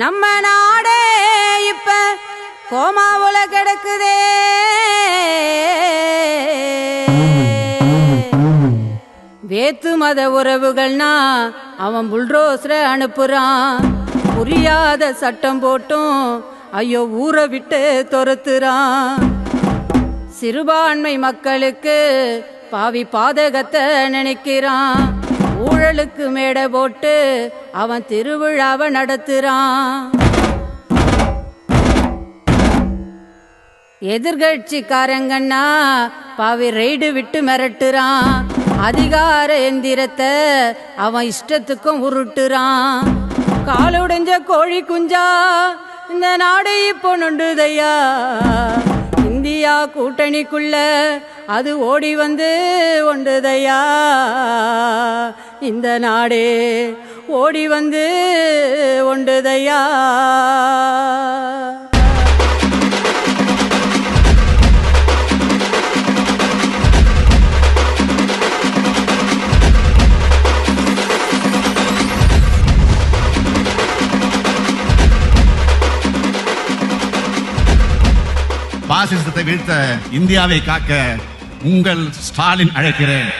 நம்ம நாடே இப்ப கோமாவுல கிடக்குதே. வேத்து மத உறவுகள்னா அவன் புல்ரோஸ்ல அனுப்புறான். புரியாத சட்டம் போட்டும் ஐயோ ஊரை விட்டு துரத்துறான். சிறுபான்மை மக்களுக்கு பாவி பாதகத்தை நினைக்கிறான். ஊழலுக்கு மேடை போட்டு அவன் திருவிழாவை நடத்துறான். எதிர்கட்சிக்காரங்கன்னா பாவி ரெய்டு விட்டு மிரட்டுறான். அதிகார எந்திரத்தை அவன் இஷ்டத்துக்கும் உருட்டுறான். காலுடைஞ்ச கோழி குஞ்சா இந்த நாடு இப்போ நொண்டுதையா? கூட்டணிக்குள்ள அது ஓடி வந்து ஒண்டுதையா இந்த நாடே ஓடி வந்து ஒன்றுதையா? பாசிசத்தை வீழ்த்த இந்தியாவை காக்க உங்கள் ஸ்டாலின் அழைக்கிறேன்.